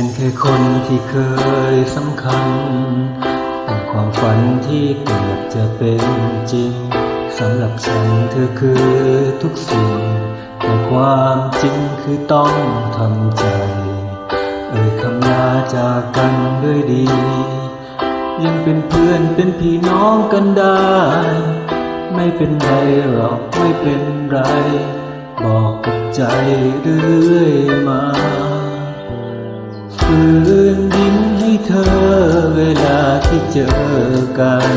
เป็นแค่คนที่เคยสำคัญเป็นความฝันที่เกือบจะเป็นจริงสำหรับฉันเธอคือทุกสิ่ง แต่ความจริงคือต้องทำใจ เอ่ยคำลาจากกันด้วยดี ยังเป็นเพื่อนเป็นพี่น้องกันได้ ไม่เป็นไรหรอกไม่เป็นไร บอกกับใจเรื่อยมา เจอกัน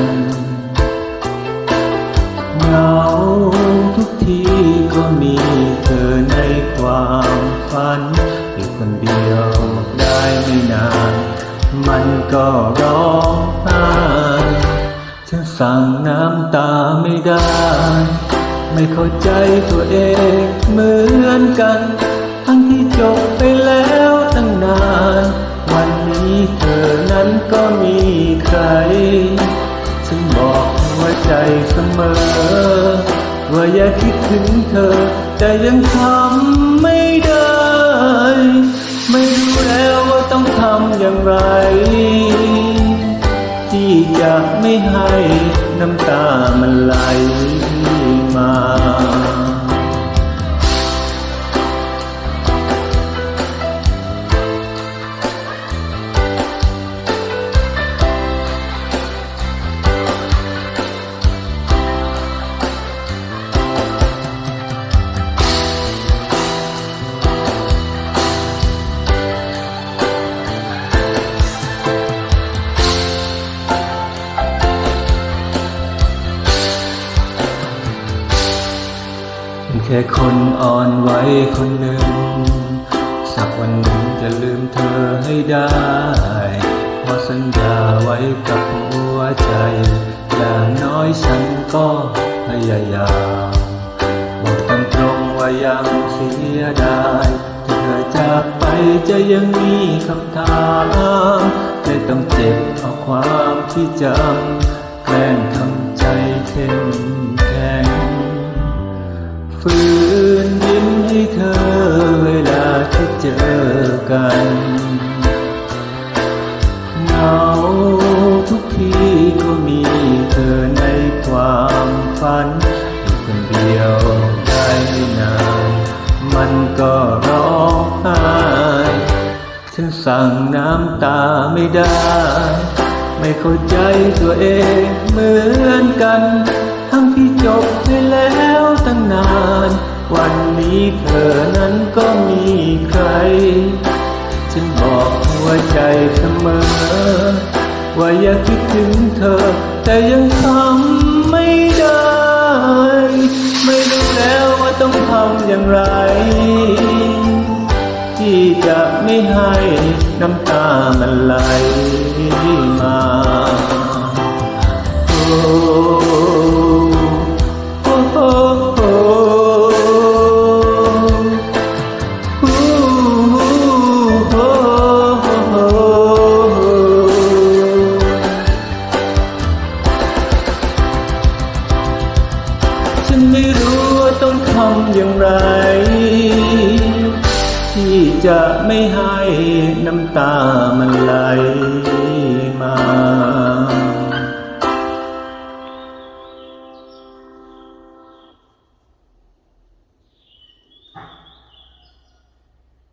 เหงาทุกทีก็มีเธอในความฝันอยู่คนเดียวได้ไม่นาน มันก็ร้องไห้ฉันสั่งน้ำตาไม่ได้ ไม่เข้าใจตัวเองเหมือนกัน ทั้งที่จบไปแล้วตั้งนาน วันนี้เธอนั้นก็มีค เสมอ ว่าอย่าคิดถึงเธอ แต่ยังทำไม่ได้ ไม่รู้แล้วว่าต้องทำอย่างไร ที่จะไม่ให้น้ำตามันไหลมา ค่คนอ่อนไหวคนหนึ่ง สักวันหนึ่งจะลืมเธอให้ได้เพราะสัญญาไว้กับหัวใจ อย่างน้อยฉันก็พยายามบอกตามตรงว่ายังเสียดายถ้าเธอจากไปจะยังมีคำถามจะต้องเจ็บเอาความที่จำแกล้งทำ ฝืนยิ้มให้เธอเวลาที่เจอกันเหงาทุกทีก็มีเธอในความฝันอยู่คนเดียวได้ไม่นานมันก็ร้องไห้ฉันสั่งน้ำตาไม่ได้ ไม่เข้าใจตัวเองเหมือนกัน ทั้งที่จบไปแล้ว ว่าอย่าคิดถึงเธอ แต่ยังทำไม่ได้ ไม่รู้แล้วว่าต้องทำอย่างไร ที่จะไม่ให้น้ำตามันไหล จะไม่ให้น้ำตามันไหลมา